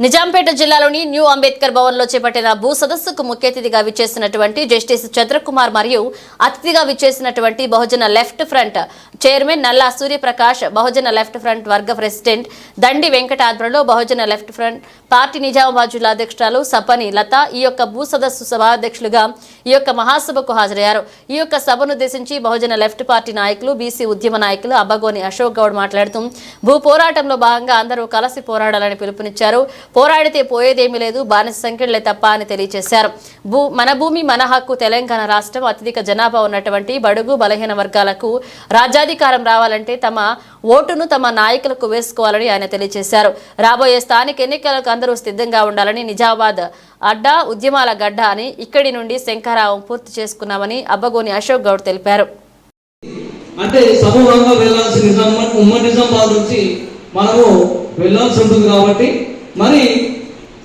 నిజాంపేట జిల్లాలోని న్యూ అంబేద్కర్ భవన్లో చేపట్టిన భూ సదస్సుకు ముఖ్య అతిథిగా విచ్చేసినటువంటి జస్టిస్ చంద్రకుమార్ మరియు అతిథిగా విచ్చేసినటువంటి బహుజన left front chairman Nalla Suryaprakash Bahujan left front వర్గ ప్రెసిడెంట్ దండి వెంకట ఆధ్వర్యంలో Bahujan left front party Nizamabad జిల్లా అధ్యక్షురాలు సపని లత ఈ యొక్క భూ సదస్సు సభాధ్యక్షులుగా ఈ యొక్క మహాసభకు హాజరయ్యారు. ఈ యొక్క సభను ఉద్దేశించి బహుజన లెఫ్ట్ పార్టీ నాయకులు బీసీ ఉద్యమ నాయకులు అబ్బగోని అశోక్ గౌడ్ మాట్లాడుతూ భూ పోరాటంలో భాగంగా అందరూ కలిసి పోరాడాలని పిలుపునిచ్చారు. పోరాడితే పోయేదేమీ లేదు బానిస సంఖ్యలే తప్ప అని తెలియజేశారు భూ మన భూమి మన హక్కు తెలంగాణ రాష్ట్రం అత్యధిక జనాభా ఉన్నటువంటి బడుగు బలహీన వర్గాలకు రాజ్యాధికారం రావాలంటే తమ ఓటును తమ నాయకులకు వేసుకోవాలని ఆయన తెలియజేశారు రాబోయే స్థానిక ఎన్నికలకు అందరూ సిద్ధంగా ఉండాలని నిజామాబాద్ అడ్డా ఉద్యమాల గడ్డ అని ఇక్కడి నుండి శంఖారావం పూర్తి చేసుకున్నామని అబ్బగోని అశోక్ గౌడ్ తెలిపారు. అంటే సమూహంగా వెళ్ళాల్సి ఉమ్మడి నిజామాబాద్ నుంచి మనము వెళ్ళాల్సి ఉంటుంది కాబట్టి మరి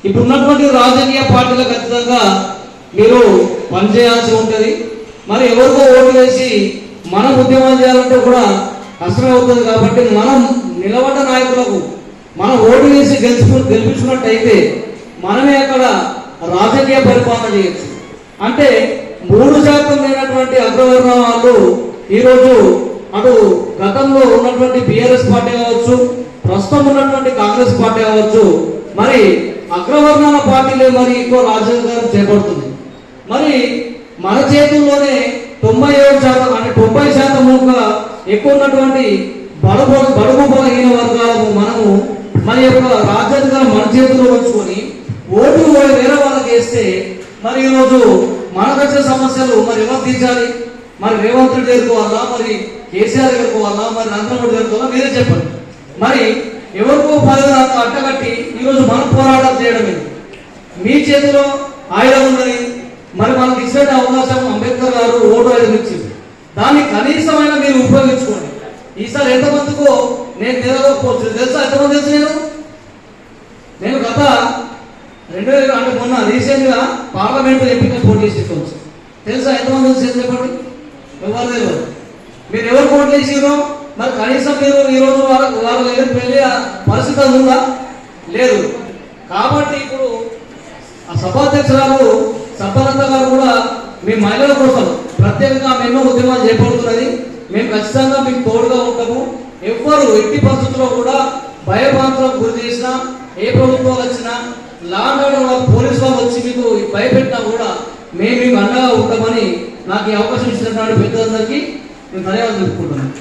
ఇప్పుడున్నటువంటి రాజకీయ పార్టీలు ఖచ్చితంగా మీరు పనిచేయాల్సి ఉంటుంది. మరి ఎవరికో ఓటు వేసి మనం ఉద్యమం చేయాలంటే కూడా కష్టమే అవుతుంది కాబట్టి మనం నిలబడ్డ నాయకులకు మనం ఓటు వేసి గెలుచు గెలిపించుకున్నట్టయితే మనమే అక్కడ రాజకీయ పరిపాలన చేయొచ్చు. అంటే మూడు శాతం లేనటువంటి అగ్రవర్ణ వాళ్ళు ఈరోజు అటు గతంలో ఉన్నటువంటి బిఆర్ఎస్ పార్టీ కావచ్చు ప్రస్తుతం ఉన్నటువంటి కాంగ్రెస్ పార్టీ కావచ్చు మరి అగ్రవర్ణాల పార్టీలే మరి ఎక్కువ రాజ్యాంగం చేపడుతుంది. మరి మన చేతుల్లోనే తొంభై ఏడు శాతం అంటే తొంభై శాతం ఎక్కువ ఉన్నటువంటి బడుగు బడుగు బలహీన వర్గాలను మనము మన యొక్క రాజ్యాంగం మన చేతిలో ఉంచుకొని ఓటు వేరే వాళ్ళకి వేస్తే మరి ఈరోజు మనకు వచ్చే సమస్యలు మరి ఎవరు తీర్చాలి మరి రేవంత్ రెడ్డి ఎదుర్కోవాలా మరి కేసీఆర్ ఎదుర్కోవాలా మరి నరేంద్ర మోడీ ఎదుర్కోవాలా మీరే చెప్పండి. మరి ఎవరికో పదవి అట్టగట్టి ఈరోజు మనం పోరాటం చేయడమే మీ చేతిలో ఆయుధం ఉన్నది. మరి మనకి ఇచ్చే అవకాశం అంబేద్కర్ గారు ఓటు ఆయుధం ఇచ్చింది. దాన్ని కనీసమైన మీరు ఉపయోగించుకోండి. ఈసారి ఎంతమందికో నేను నిలవకపోవచ్చు తెలుసా ఎంతమంది తెలుసు నేను? నేను గత రెండు వేల అంటే మొన్న రీసెంట్గా పార్లమెంట్ ఎంపిక పోటీ చేసుకోవచ్చు తెలుసా ఎంతమంది తెలుసు చెప్పండి? ఎవరు తెలియదు. మీరు ఎవరు పోటీ చేసిరో మరి కనీసం మీరు ఈ రోజు వాళ్ళ వారు దగ్గర పెళ్ళి పరిస్థితి ఉందా? లేదు. కాబట్టి ఇప్పుడు ఆ సభాధ్యక్షురాలు సబ్బనంద గారు కూడా మీ మహిళల కోసం ప్రత్యేకంగా మేము ఉద్యమాలు చేపడుతున్నది. మేము ఖచ్చితంగా మీకు తోడుగా ఉంటాము. ఎవ్వరు ఎట్టి పరిస్థితుల్లో కూడా భయభ్రాంతులకు గురి చేసినా ఏ ప్రభుత్వం వచ్చినా లాండ్ ఆర్డర్ వాళ్ళు వాళ్ళు వచ్చి మీకు భయపెట్టినా కూడా మేము మీకు అండగా ఉంటామని నాకు ఈ అవకాశం ఇచ్చినటువంటి పెద్దలందరికీ నేను ధన్యవాదాలు చెప్పుకుంటున్నాను.